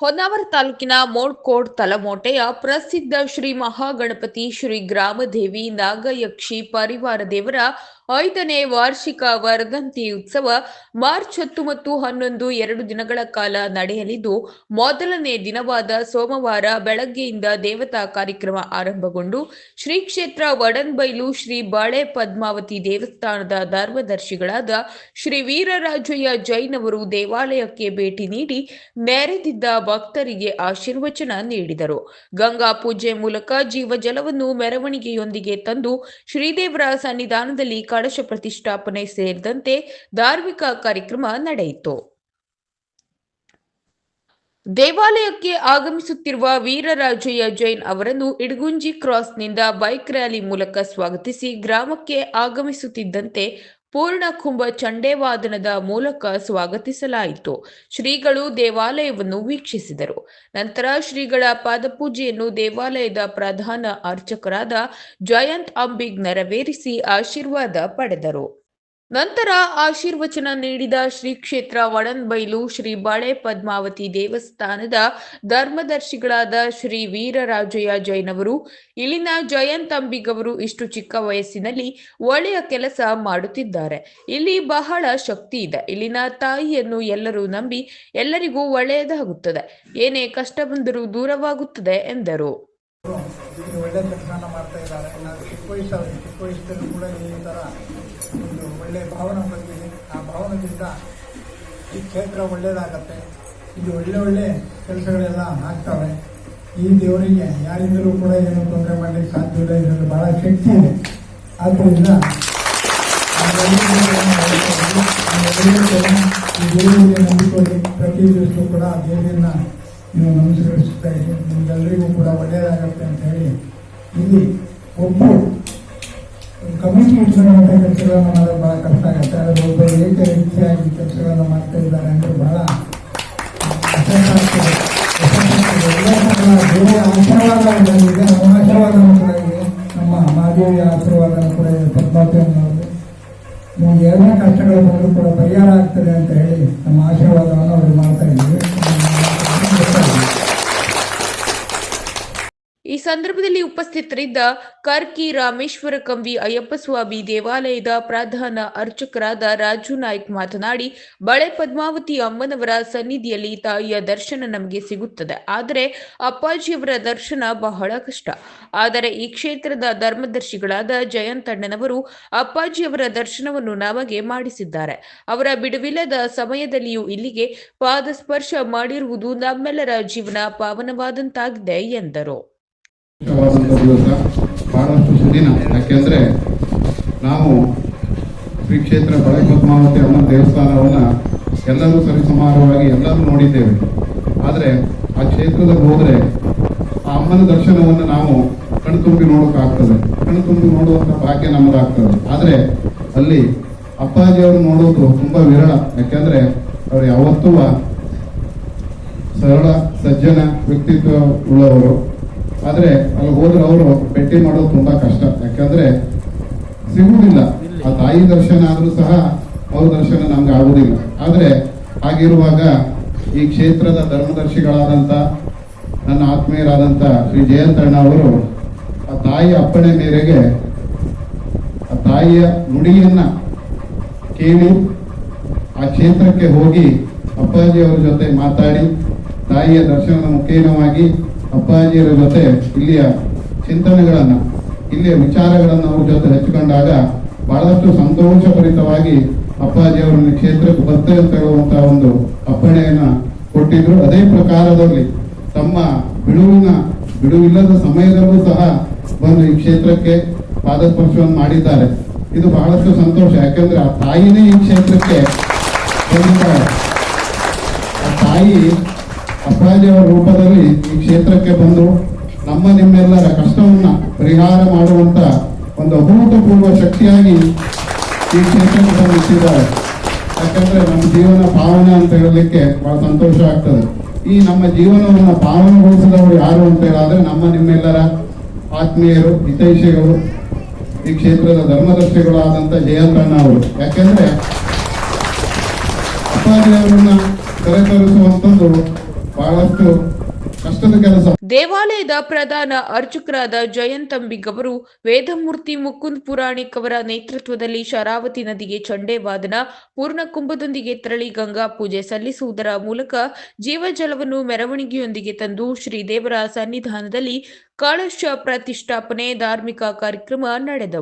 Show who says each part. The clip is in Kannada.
Speaker 1: ಹೊನ್ನಾವರ ತಾಲೂಕಿನ ಮೋಡ್ಕೋಡ್ ತಲಮೋಟೆಯ ಪ್ರಸಿದ್ಧ ಶ್ರೀ ಮಹಾಗಣಪತಿ ಶ್ರೀ ಗ್ರಾಮದೇವಿ ನಾಗಯಕ್ಷಿ ಪರಿವಾರ ದೇವರ ಐದನೇ ವಾರ್ಷಿಕ ವರ್ಧಂತಿ ಉತ್ಸವ ಮಾರ್ಚ್ ಹತ್ತು ಮತ್ತು ಹನ್ನೊಂದು ಎರಡು ದಿನಗಳ ಕಾಲ ನಡೆಯಲಿದ್ದು, ಮೊದಲನೇ ದಿನವಾದ ಸೋಮವಾರ ಬೆಳಗ್ಗೆಯಿಂದ ದೇವತಾ ಕಾರ್ಯಕ್ರಮ ಆರಂಭಗೊಂಡು ಶ್ರೀ ಕ್ಷೇತ್ರ ವಡನ್ಬೈಲು ಶ್ರೀ ಬಾಳೆ ಪದ್ಮಾವತಿ ದೇವಸ್ಥಾನದ ಧರ್ಮದರ್ಶಿಗಳಾದ ಶ್ರೀ ವೀರರಾಜಯ್ಯ ಜೈನ್ ಅವರು ದೇವಾಲಯಕ್ಕೆ ಭೇಟಿ ನೀಡಿ ನೆರೆದಿದ್ದ ಭಕ್ತರಿಗೆ ಆಶೀರ್ವಚನ ನೀಡಿದರು. ಗಂಗಾ ಪೂಜೆ ಮೂಲಕ ಜೀವಜಲವನ್ನು ಮೆರವಣಿಗೆಯೊಂದಿಗೆ ತಂದು ಶ್ರೀದೇವರ ಸನ್ನಿಧಾನದಲ್ಲಿ ಕಳಶ ಪ್ರತಿಷ್ಠಾಪನೆ ಸೇರಿದಂತೆ ಧಾರ್ಮಿಕ ಕಾರ್ಯಕ್ರಮ ನಡೆಯಿತು. ದೇವಾಲಯಕ್ಕೆ ಆಗಮಿಸುತ್ತಿರುವ ವೀರರಾಜಯ್ಯ ಜೈನ್ ಅವರನ್ನು ಇಡಗುಂಜಿ ಕ್ರಾಸ್ನಿಂದ ಬೈಕ್ ರ್ಯಾಲಿ ಮೂಲಕ ಸ್ವಾಗತಿಸಿ ಗ್ರಾಮಕ್ಕೆ ಆಗಮಿಸುತ್ತಿದ್ದಂತೆ ಪೂರ್ಣ ಕುಂಭ ಚಂಡೇವಾದನದ ಮೂಲಕ ಸ್ವಾಗತಿಸಲಾಯಿತು. ಶ್ರೀಗಳು ದೇವಾಲಯವನ್ನು ವೀಕ್ಷಿಸಿದರು. ನಂತರ ಶ್ರೀಗಳ ಪಾದಪೂಜೆಯನ್ನು ದೇವಾಲಯದ ಪ್ರಧಾನ ಅರ್ಚಕರಾದ ಜಯಂತ್ ಅಂಬಿಗ್ ನೆರವೇರಿಸಿ ಆಶೀರ್ವಾದ ಪಡೆದರು. ನಂತರ ಆಶೀರ್ವಚನ ನೀಡಿದ ಶ್ರೀ ಕ್ಷೇತ್ರ ವಡನ್ಬೈಲು ಶ್ರೀ ಬಾಳೆ ಪದ್ಮಾವತಿ ದೇವಸ್ಥಾನದ ಧರ್ಮದರ್ಶಿಗಳಾದ ಶ್ರೀ ವೀರರಾಜಯ್ಯ ಜೈನವರು, ಇಲ್ಲಿನ ಜಯಂತ್ ಅಂಬಿಗವರು ಇಷ್ಟು ಚಿಕ್ಕ ವಯಸ್ಸಿನಲ್ಲಿ ಒಳ್ಳೆಯ ಕೆಲಸ ಮಾಡುತ್ತಿದ್ದಾರೆ. ಇಲ್ಲಿ ಬಹಳ ಶಕ್ತಿ ಇದೆ. ಇಲ್ಲಿನ ತಾಯಿಯನ್ನು ಎಲ್ಲರೂ ನಂಬಿ ಎಲ್ಲರಿಗೂ ಒಳ್ಳೆಯದಾಗುತ್ತದೆ. ಏನೇ ಕಷ್ಟ ಬಂದರೂ ದೂರವಾಗುತ್ತದೆ ಎಂದರು.
Speaker 2: ಒಳ್ಳೆ ಕೆಲಸ ಮಾಡ್ತಾ ಇದ್ದಾರೆ. ಚಿಕ್ಕ ವಯಸ್ಸಲ್ಲಿ ಚಿಕ್ಕ ವಯಸ್ಸಲ್ಲೂ ಕೂಡ ಈ ಥರ ಒಳ್ಳೆಯ ಭಾವನೆ ಬಂದಿದೆ ಆ ಭಾವನದಿಂದ ಈ ಕ್ಷೇತ್ರ ಒಳ್ಳೆಯದಾಗತ್ತೆ ಇಲ್ಲಿ ಒಳ್ಳೆ ಒಳ್ಳೆ ಕೆಲಸಗಳೆಲ್ಲ ಆಗ್ತವೆ. ಈ ದೇವರಿಗೆ ಯಾರಿಂದಲೂ ಕೂಡ ಏನು ತೊಂದರೆ ಮಾಡಲಿಕ್ಕೆ ಸಾಧ್ಯವಿಲ್ಲ ಇದರಲ್ಲಿ ಬಹಳ ಶಕ್ತಿ ಇದೆ. ಆದ್ದರಿಂದ ಈ ದೇವರಿಗೆ ಪ್ರತಿ ದಿವಸವೂ ಕೂಡ ಆ ದೇವರನ್ನ ನೀವು ನಮಸ್ಕರಿಸ್ತಾ ಇದ್ದೀನಿ ನಿಮ್ಗೆಲ್ಲರಿಗೂ ಕೂಡ ಒಳ್ಳೆಯದಾಗತ್ತೆ ಅಂತ ಹೇಳಿ ಇಲ್ಲಿ ಒಬ್ಬರು ಕಮಿಟಿ ಇಟ್ಕೊಳ್ಳುವಂಥ ಕೆಲಸಗಳನ್ನು ಮಾಡೋದು ಬಹಳ ಕಷ್ಟ ಆಗುತ್ತೆ. ಆದರೆ ಒಬ್ಬ ಏಕ ರೀತಿಯಾಗಿ ಕೆಲಸಗಳನ್ನು ಮಾಡ್ತಾ ಇದ್ದಾರೆ ಅಂದರೆ ಬಹಳ. ದೇವರ ಆಶೀರ್ವಾದ ಬಂದಿದೆ. ನಮ್ಮ ಇದೆ ನಮ್ಮ ಮಾದೇವಿಯ ಆಶೀರ್ವಾದನೂ ಕೂಡ ಇದೆ ಪದ್ಮಾವತಿ ಅನ್ನೋದು. ನಿಮ್ಗೆ ಎರಡನೇ ಕಷ್ಟಗಳು ಬಂದರೂ ಕೂಡ ಪರಿಹಾರ ಆಗ್ತದೆ ಅಂತ ಹೇಳಿ ನಮ್ಮ ಆಶೀರ್ವಾದವನ್ನು ಅವರು ಮಾಡ್ತಾ ಇದ್ದೀವಿ
Speaker 1: ಈ ಸಂದರ್ಭದಲ್ಲಿ ಉಪಸ್ಥಿತರಿದ್ದ ಕರ್ಕಿ ರಾಮೇಶ್ವರ ಕಂಬಿ ಅಯ್ಯಪ್ಪ ಸ್ವಾಮಿ ದೇವಾಲಯದ ಪ್ರಧಾನ ಅರ್ಚಕರಾದ ರಾಜು ನಾಯ್ಕ್ ಮಾತನಾಡಿ, ಬಳೆ ಪದ್ಮಾವತಿ ಅಮ್ಮನವರ ಸನ್ನಿಧಿಯಲ್ಲಿ ತಾಯಿಯ ದರ್ಶನ ನಮಗೆ ಸಿಗುತ್ತದೆ. ಆದರೆ ಅಪ್ಪಾಜಿಯವರ ದರ್ಶನ ಬಹಳ ಕಷ್ಟ. ಆದರೆ ಈ ಕ್ಷೇತ್ರದ ಧರ್ಮದರ್ಶಿಗಳಾದ ಜಯಂತಣ್ಣನವರು ಅಪ್ಪಾಜಿಯವರ ದರ್ಶನವನ್ನು ನಮಗೆ ಮಾಡಿಸಿದ್ದಾರೆ. ಅವರ ಬಿಡುವಿಲ್ಲದ ಸಮಯದಲ್ಲಿಯೂ ಇಲ್ಲಿಗೆ ಪಾದಸ್ಪರ್ಶ ಮಾಡಿರುವುದು ನಮ್ಮೆಲ್ಲರ ಜೀವನ ಪಾವನವಾದಂತಾಗಿದೆ ಎಂದರು.
Speaker 3: ದಿವಸ ಬಹಳಷ್ಟು ಸುದಿನ. ಯಾಕೆಂದ್ರೆ ನಾವು ಶ್ರೀ ಕ್ಷೇತ್ರ ಬಳೆ ಪದ್ಮಾವತಿ ಅಮ್ಮನ ದೇವಸ್ಥಾನವನ್ನು ಎಲ್ಲರೂ ಸರಿಸುಮಾರವಾಗಿ ಎಲ್ಲರೂ ನೋಡಿದ್ದೇವೆ. ಆದರೆ ಆ ಕ್ಷೇತ್ರದಲ್ಲಿ ಹೋದರೆ ಆ ಅಮ್ಮನ ದರ್ಶನವನ್ನು ನಾವು ಕಣ್ತುಂಬಿ ನೋಡೋಕ್ಕಾಗ್ತದೆ ಕಣ್ತುಂಬಿ ನೋಡುವಂಥ ಭಾಗ್ಯ ನಮ್ಮದಾಗ್ತದೆ ಆದರೆ ಅಲ್ಲಿ ಅಪ್ಪಾಜಿಯವರು ನೋಡೋದು ತುಂಬಾ ವಿರಳ. ಯಾಕೆಂದ್ರೆ ಅವರು ಯಾವತ್ತೂ ಸರಳ, ಸಜ್ಜನ ವ್ಯಕ್ತಿತ್ವ ಉಳ್ಳವರು. ಆದರೆ ಅಲ್ಲಿ ಹೋದ್ರೆ ಅವರು ಭೇಟಿ ಮಾಡೋದು ತುಂಬಾ ಕಷ್ಟ. ಯಾಕಂದ್ರೆ ಸಿಗುವುದಿಲ್ಲ. ಆ ತಾಯಿ ದರ್ಶನ ಆದ್ರೂ ಸಹ ಅವ್ರ ದರ್ಶನ ನಮ್ಗೆ ಆಗುವುದಿಲ್ಲ. ಆದರೆ ಹಾಗಿರುವಾಗ ಈ ಕ್ಷೇತ್ರದ ಧರ್ಮದರ್ಶಿಗಳಾದಂಥ ನನ್ನ ಆತ್ಮೀಯರಾದಂಥ ಶ್ರೀ ಜಯಂತಣ್ಣ ಅವರು ಆ ತಾಯಿಯ ಅಪ್ಪಣೆ ಮೇರೆಗೆ ಆ ತಾಯಿಯ ನುಡಿಯನ್ನ ಕೇಳಿ ಆ ಕ್ಷೇತ್ರಕ್ಕೆ ಹೋಗಿ ಅಪ್ಪಾಜಿ ಅವರ ಜೊತೆ ಮಾತಾಡಿ ತಾಯಿಯ ದರ್ಶನದ ಮುಖೇನವಾಗಿ ಅಪ್ಪಾಜಿಯರ ಜೊತೆ ಇಲ್ಲಿಯ ಚಿಂತನೆಗಳನ್ನು, ಇಲ್ಲಿಯ ವಿಚಾರಗಳನ್ನು ಅವ್ರ ಜೊತೆ ಹಚ್ಚಿಕೊಂಡಾಗ ಬಹಳಷ್ಟು ಸಂತೋಷಭರಿತವಾಗಿ ಅಪ್ಪಾಜಿಯವರನ್ನು ಕ್ಷೇತ್ರಕ್ಕೆ ಬರ್ತೇವೆ ಅಂತ ಹೇಳುವಂತಹ ಒಂದು ಅಪ್ಪಣೆಯನ್ನು ಕೊಟ್ಟಿದ್ರು. ಅದೇ ಪ್ರಕಾರದಲ್ಲಿ ತಮ್ಮ ಬಿಡುವಿನ, ಬಿಡುವಿಲ್ಲದ ಸಮಯದಲ್ಲೂ ಸಹ ಬಂದು ಈ ಕ್ಷೇತ್ರಕ್ಕೆ ಪಾದಸ್ಪರ್ಶವನ್ನು ಮಾಡಿದ್ದಾರೆ. ಇದು ಬಹಳಷ್ಟು ಸಂತೋಷ. ಯಾಕಂದ್ರೆ ಆ ತಾಯಿನೇ ಈ ಕ್ಷೇತ್ರಕ್ಕೆ ಬಂದಿದ್ದಾರೆ. ಆ ತಾಯಿ ಅಪ್ಪಾಜಿಯವರ ರೂಪದಲ್ಲಿ ಈ ಕ್ಷೇತ್ರಕ್ಕೆ ಬಂದು ನಮ್ಮ ನಿಮ್ಮೆಲ್ಲರ ಕಷ್ಟವನ್ನ ಪರಿಹಾರ ಮಾಡುವಂತ ಒಂದು ಅಭೂತಪೂರ್ವ ಶಕ್ತಿಯಾಗಿ ಈ ಕ್ಷೇತ್ರಕ್ಕೆ ನಿಂತಿದ್ದಾರೆ ಯಾಕಂದ್ರೆ ನಮ್ಮ ಜೀವನ ಪಾವನ ಅಂತ ಹೇಳಲಿಕ್ಕೆ ಬಹಳ ಸಂತೋಷ ಆಗ್ತದೆ. ಈ ನಮ್ಮ ಜೀವನವನ್ನು ಪಾವನಗೊಳಿಸಿದವರು ಯಾರು ಅಂತ ಹೇಳಿದ್ರೆ ನಮ್ಮ ನಿಮ್ಮೆಲ್ಲರ ಆತ್ಮೀಯರು ಹಿತೈಷಿಗಳು ಈ ಕ್ಷೇತ್ರದ ಧರ್ಮದರ್ಶಿಗಳಾದಂಥ ಜಯಂತಣ್ಣ ಅವರು. ಯಾಕೆಂದ್ರೆ ಅಪ್ಪಾಜಿ ಅವರನ್ನ ಕರೆತರಿಸುವಂಥದ್ದು ಬಹಳಷ್ಟು ಕಷ್ಟದ ಕೆಲಸ.
Speaker 1: ದೇವಾಲಯದ ಪ್ರಧಾನ ಅರ್ಚಕರಾದ ಜಯಂತಂಬಿಗವರು ವೇದಮೂರ್ತಿ ಮುಕುಂದ್ ಪುರಾಣಿಕ್ ಅವರ ನೇತೃತ್ವದಲ್ಲಿ ಶರಾವತಿ ನದಿಗೆ ಚಂಡೆ ವಾದನ, ಪೂರ್ಣ ಕುಂಭದೊಂದಿಗೆ ತೆರಳಿ ಗಂಗಾ ಪೂಜೆ ಸಲ್ಲಿಸುವುದರ ಮೂಲಕ ಜೀವಜಲವನ್ನು ಮೆರವಣಿಗೆಯೊಂದಿಗೆ ತಂದು ಶ್ರೀದೇವರ ಸನ್ನಿಧಾನದಲ್ಲಿ ಕಳಶ ಪ್ರತಿಷ್ಠಾಪನೆ ಧಾರ್ಮಿಕ ಕಾರ್ಯಕ್ರಮ ನಡೆದವು.